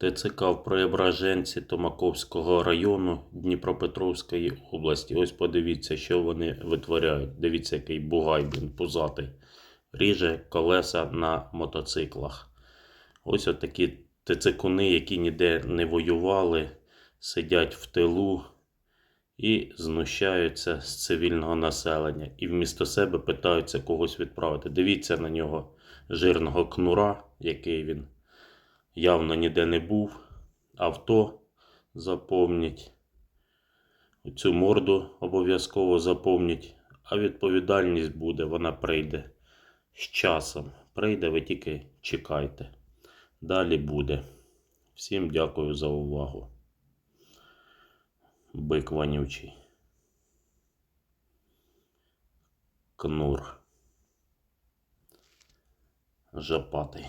ТЦК в Преображенці Томаковського району Дніпропетровської області. Ось подивіться, що вони витворяють. Дивіться, який бугай, він пузатий. Ріже колеса на мотоциклах. Ось отакі ТЦКуни, які ніде не воювали, сидять в тилу і знущаються з цивільного населення. І вмісто себе питаються когось відправити. Дивіться на нього жирного кнура, який він явно ніде не був. Авто запомніть. Цю морду обов'язково запомніть. А відповідальність буде, вона прийде з часом. Прийде, ви тільки чекайте. Далі буде. Всім дякую за увагу. Бик вонючий. Кнур. Жопатий.